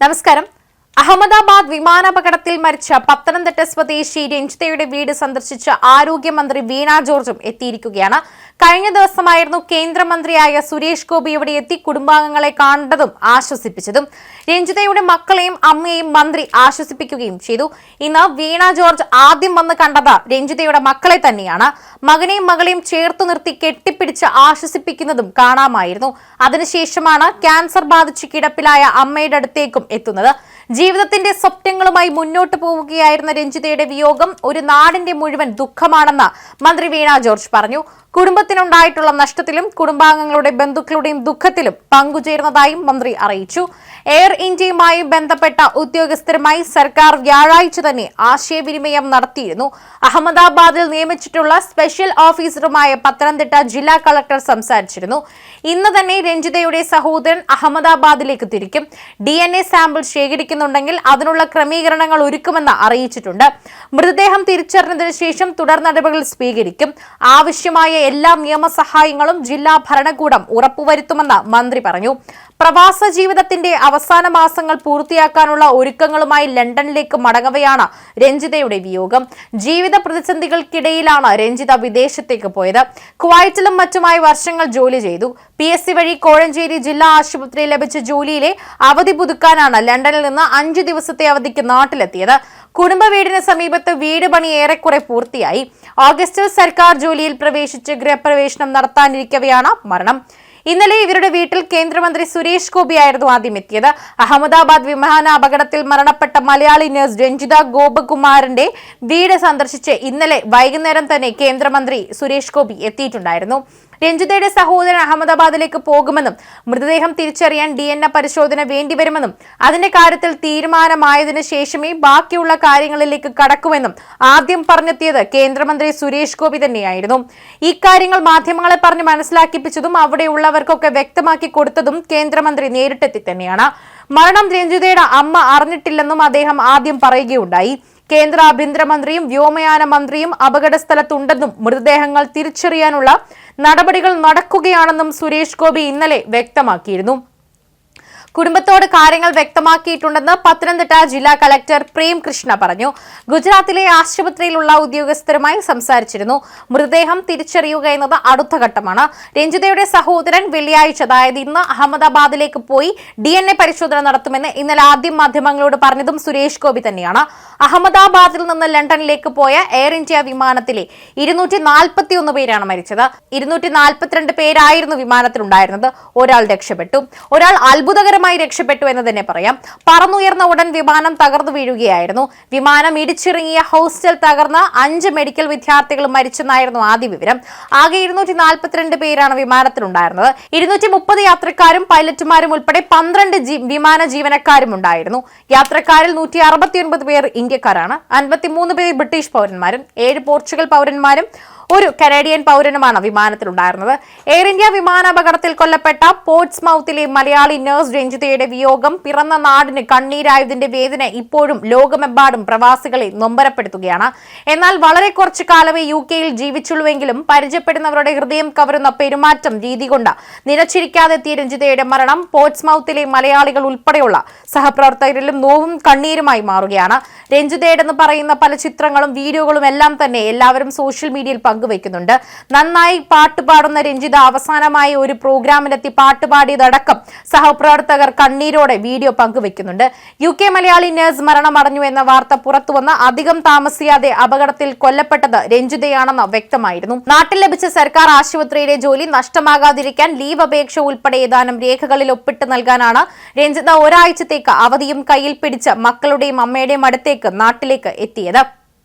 നമസ്കാരം. അഹമ്മദാബാദ് വിമാനാപകടത്തിൽ മരിച്ച പത്തനംതിട്ട സ്വദേശി രഞ്ജിതയുടെ വീട് സന്ദർശിച്ച ആരോഗ്യമന്ത്രി വീണ ജോർജും എത്തിയിരിക്കുകയാണ്. കഴിഞ്ഞ ദിവസമായിരുന്നു കേന്ദ്രമന്ത്രിയായ സുരേഷ് ഗോപി ഇവിടെ എത്തി കുടുംബാംഗങ്ങളെ കണ്ടതും ആശ്വസിപ്പിച്ചതും. രഞ്ജിതയുടെ മക്കളെയും അമ്മയെയും മന്ത്രി ആശ്വസിപ്പിക്കുകയും ചെയ്തു. ഇന്ന് വീണ ജോർജ് ആദ്യം വന്ന് കണ്ടത് രഞ്ജിതയുടെ മക്കളെ തന്നെയാണ്. മകനെയും മകളെയും ചേർത്തു നിർത്തി കെട്ടിപ്പിടിച്ച് ആശ്വസിപ്പിക്കുന്നതും കാണാമായിരുന്നു. അതിനുശേഷമാണ് ക്യാൻസർ ബാധിച്ച് കിടപ്പിലായ അമ്മയുടെ അടുത്തേക്കും എത്തുന്നത്. ജീവിതത്തിന്റെ സ്വപ്നങ്ങളുമായി മുന്നോട്ട് പോവുകയായിരുന്ന രഞ്ജിതയുടെ വിയോഗം ഒരു നാടിന്റെ മുഴുവൻ ദുഃഖമാണെന്ന് മന്ത്രി വീണ ജോർജ് പറഞ്ഞു. കുടുംബത്തിനുണ്ടായിട്ടുള്ള നഷ്ടത്തിലും കുടുംബാംഗങ്ങളുടെ ബന്ധുക്കളുടെയും ദുഃഖത്തിലും പങ്കുചേരുന്നതായും മന്ത്രി അറിയിച്ചു. എയർ ഇന്ത്യയുമായി ബന്ധപ്പെട്ട ഉദ്യോഗസ്ഥരുമായി സർക്കാർ വ്യാഴാഴ്ച തന്നെ ആശയവിനിമയം നടത്തിയിരുന്നു. അഹമ്മദാബാദിൽ നിയമിച്ചിട്ടുള്ള സ്പെഷ്യൽ ഓഫീസറുമായ പത്തനംതിട്ട ജില്ലാ കളക്ടർ സംസാരിച്ചിരുന്നു. ഇന്ന് തന്നെ രഞ്ജിതയുടെ സഹോദരൻ അഹമ്മദാബാദിലേക്ക് തിരിക്കും. ഡി എൻ എ സാമ്പിൾ ശേഖരിക്കുന്നുണ്ടെങ്കിൽ അതിനുള്ള ക്രമീകരണങ്ങൾ ഒരുക്കുമെന്ന് അറിയിച്ചിട്ടുണ്ട്. മൃതദേഹം തിരിച്ചറിഞ്ഞതിനു ശേഷം തുടർ നടപടികൾ സ്വീകരിക്കും. ആവശ്യമായ എല്ലാ നിയമസഹായങ്ങളും ജില്ലാ ഭരണകൂടം ഉറപ്പുവരുത്തുമെന്ന് മന്ത്രി പറഞ്ഞു. പ്രവാസ ജീവിതത്തിന്റെ അവസാന മാസങ്ങൾ പൂർത്തിയാക്കാനുള്ള ഒരുക്കങ്ങളുമായി ലണ്ടനിലേക്ക് മടങ്ങവെയാണ് രഞ്ജിതയുടെ വിയോഗം. ജീവിത പ്രതിസന്ധികൾക്കിടയിലാണ് രഞ്ജിത വിദേശത്തേക്ക് പോയത്. കുവൈറ്റിലും മറ്റുമായി വർഷങ്ങൾ ജോലി ചെയ്തു. പി എസ് സി വഴി കോഴഞ്ചേരി ജില്ലാ ആശുപത്രിയിൽ ലഭിച്ച ജോലിയിലെ അവധി പുതുക്കാനാണ് ലണ്ടനിൽ നിന്ന് അഞ്ചു ദിവസത്തെ അവധിക്ക് നാട്ടിലെത്തിയത്. കുടുംബ വീടിന് സമീപത്ത് വീട് പണി ഏറെക്കുറെ പൂർത്തിയായി. ഓഗസ്റ്റിൽ സർക്കാർ ജോലിയിൽ പ്രവേശിച്ച് ഗൃഹപ്രവേശനം നടത്താനിരിക്കവെയാണ് മരണം. ഇന്നലെ ഇവരുടെ വീട്ടിൽ കേന്ദ്രമന്ത്രി സുരേഷ് ഗോപിയായിരുന്നു ആദ്യം എത്തിയത്. അഹമ്മദാബാദ് വിമാന അപകടത്തിൽ മരണപ്പെട്ട മലയാളി നഴ്സ് രഞ്ജിത ഗോപകുമാറിന്റെ വീട് സന്ദർശിച്ച് ഇന്നലെ വൈകുന്നേരം തന്നെ കേന്ദ്രമന്ത്രി സുരേഷ് ഗോപി എത്തിയിട്ടുണ്ടായിരുന്നു. രഞ്ജിതയുടെ സഹോദരൻ അഹമ്മദാബാദിലേക്ക് പോകുമെന്നും മൃതദേഹം തിരിച്ചറിയാൻ ഡി എൻ എ പരിശോധന വേണ്ടിവരുമെന്നും അതിന്റെ കാര്യത്തിൽ തീരുമാനമായതിനു ശേഷമേ ബാക്കിയുള്ള കാര്യങ്ങളിലേക്ക് കടക്കുമെന്നും ആദ്യം പറഞ്ഞെത്തിയത് കേന്ദ്രമന്ത്രി സുരേഷ് ഗോപി തന്നെയായിരുന്നു. ഇക്കാര്യങ്ങൾ മാധ്യമങ്ങളെ പറഞ്ഞ് മനസ്സിലാക്കിപ്പിച്ചതും അവിടെയുള്ളവർക്കൊക്കെ വ്യക്തമാക്കി കൊടുത്തതും കേന്ദ്രമന്ത്രി നേരിട്ടെത്തി തന്നെയാണ്. മരണം രഞ്ജിതയുടെ അമ്മ അറിഞ്ഞിട്ടില്ലെന്നും അദ്ദേഹം ആദ്യം പറയുകയുണ്ടായി. കേന്ദ്ര ആഭ്യന്തരമന്ത്രിയും വ്യോമയാന മന്ത്രിയും അപകടസ്ഥലത്തുണ്ടെന്നും മൃതദേഹങ്ങൾ തിരിച്ചറിയാനുള്ള നടപടികൾ നടക്കുകയാണെന്നും സുരേഷ് ഗോപി ഇന്നലെ വ്യക്തമാക്കിയിരുന്നു. കുടുംബത്തോട് കാര്യങ്ങൾ വ്യക്തമാക്കിയിട്ടുണ്ടെന്ന് പത്തനംതിട്ട ജില്ലാ കളക്ടർ പ്രേം കൃഷ്ണ പറഞ്ഞു. ഗുജറാത്തിലെ ആശുപത്രിയിലുള്ള ഉദ്യോഗസ്ഥരുമായി സംസാരിച്ചിരുന്നു. മൃതദേഹം തിരിച്ചറിയുക എന്നത് അടുത്ത ഘട്ടമാണ്. രഞ്ജിതയുടെ സഹോദരൻ വെള്ളിയാഴ്ച അതായത് ഇന്ന് അഹമ്മദാബാദിലേക്ക് പോയി ഡി പരിശോധന നടത്തുമെന്ന് ഇന്നലെ ആദ്യം മാധ്യമങ്ങളോട് പറഞ്ഞതും സുരേഷ് ഗോപി തന്നെയാണ്. അഹമ്മദാബാദിൽ നിന്ന് ലണ്ടനിലേക്ക് പോയ എയർ ഇന്ത്യ വിമാനത്തിലെ ഇരുന്നൂറ്റി നാൽപ്പത്തി ഒന്ന് പേരാണ് മരിച്ചത്. ഇരുന്നൂറ്റി നാൽപ്പത്തിരണ്ട് പേരായിരുന്നു വിമാനത്തിലുണ്ടായിരുന്നത്. ഒരാൾ രക്ഷപ്പെട്ടു. ഒരാൾ അത്ഭുതകരമായി രക്ഷപ്പെട്ടു എന്ന് തന്നെ പറയാം. പറന്നുയർന്ന ഉടൻ വിമാനം തകർന്നു വീഴുകയായിരുന്നു. വിമാനം ഇടിച്ചിറങ്ങിയ ഹോസ്റ്റൽ തകർന്ന് അഞ്ച് മെഡിക്കൽ വിദ്യാർത്ഥികൾ മരിച്ചെന്നായിരുന്നു ആദ്യ വിവരം. ആകെ ഇരുന്നൂറ്റി നാൽപ്പത്തിരണ്ട് പേരാണ് വിമാനത്തിലുണ്ടായിരുന്നത്. ഇരുന്നൂറ്റി മുപ്പത് യാത്രക്കാരും പൈലറ്റുമാരും ഉൾപ്പെടെ പന്ത്രണ്ട് വിമാന ജീവനക്കാരും ഉണ്ടായിരുന്നു. യാത്രക്കാരിൽ നൂറ്റി അറുപത്തിയൊൻപത് പേർ ഇന്ത്യക്കാരാണ്. അൻപത്തിമൂന്ന് പേർ ബ്രിട്ടീഷ് പൗരന്മാരും ഏഴ് പോർച്ചുഗൽ പൗരന്മാരും ഒരു കനേഡിയൻ പൗരനുമാണ് വിമാനത്തിലുണ്ടായിരുന്നത്. എയർ ഇന്ത്യ വിമാനാപകടത്തിൽ കൊല്ലപ്പെട്ട പോർട്സ് മൗത്തിലെ മലയാളി നഴ്സ് രഞ്ജിതയുടെ വിയോഗം പിറന്ന നാടിന് കണ്ണീരായതിന്റെ വേദന ഇപ്പോഴും ലോകമെമ്പാടും പ്രവാസികളെ നൊമ്പരപ്പെടുത്തുകയാണ്. എന്നാൽ വളരെ കുറച്ചു കാലമേ യു കെയിൽ ജീവിച്ചുള്ളൂവെങ്കിലും പരിചയപ്പെടുന്നവരുടെ ഹൃദയം കവരുന്ന പെരുമാറ്റം രീതി കൊണ്ട് നിലച്ചിരിക്കാതെത്തിയ രഞ്ജിതയുടെ മരണം പോർട്സ് മൗത്തിലെ മലയാളികൾ ഉൾപ്പെടെയുള്ള സഹപ്രവർത്തകരിലും നോവും കണ്ണീരുമായി മാറുകയാണ്. രഞ്ജിതയുടെന്ന് പറയുന്ന പല ചിത്രങ്ങളും വീഡിയോകളും എല്ലാം തന്നെ എല്ലാവരും സോഷ്യൽ മീഡിയയിൽ പങ്കുവെക്കുന്നുണ്ട് നന്നായി പാട്ട് പാടുന്ന രഞ്ജിത അവസാനമായി ഒരു പ്രോഗ്രാമിലെത്തി പാട്ട് പാടിയതടക്കം സഹപ്രവർത്തകർ കണ്ണീരോടെ വീഡിയോ പങ്കുവയ്ക്കുന്നുണ്ട്. യു കെ മലയാളി നേഴ്സ് മരണമടഞ്ഞു എന്ന വാർത്ത പുറത്തുവന്ന് അധികം താമസിയാതെ അപകടത്തിൽ കൊല്ലപ്പെട്ടത് രഞ്ജിതയാണെന്ന് വ്യക്തമായിരുന്നു. നാട്ടിൽ ലഭിച്ച സർക്കാർ ആശുപത്രിയിലെ ജോലി നഷ്ടമാകാതിരിക്കാൻ ലീവ് അപേക്ഷ ഉൾപ്പെടെ ഏതാനും രേഖകളിൽ ഒപ്പിട്ട് നൽകാനാണ് രഞ്ജിത ഒരാഴ്ചത്തേക്ക് അവധിയും കയ്യിൽ പിടിച്ച് മക്കളുടെയും അമ്മയുടെയും അടുത്തേക്ക് നാട്ടിലേക്ക് എത്തിയത്.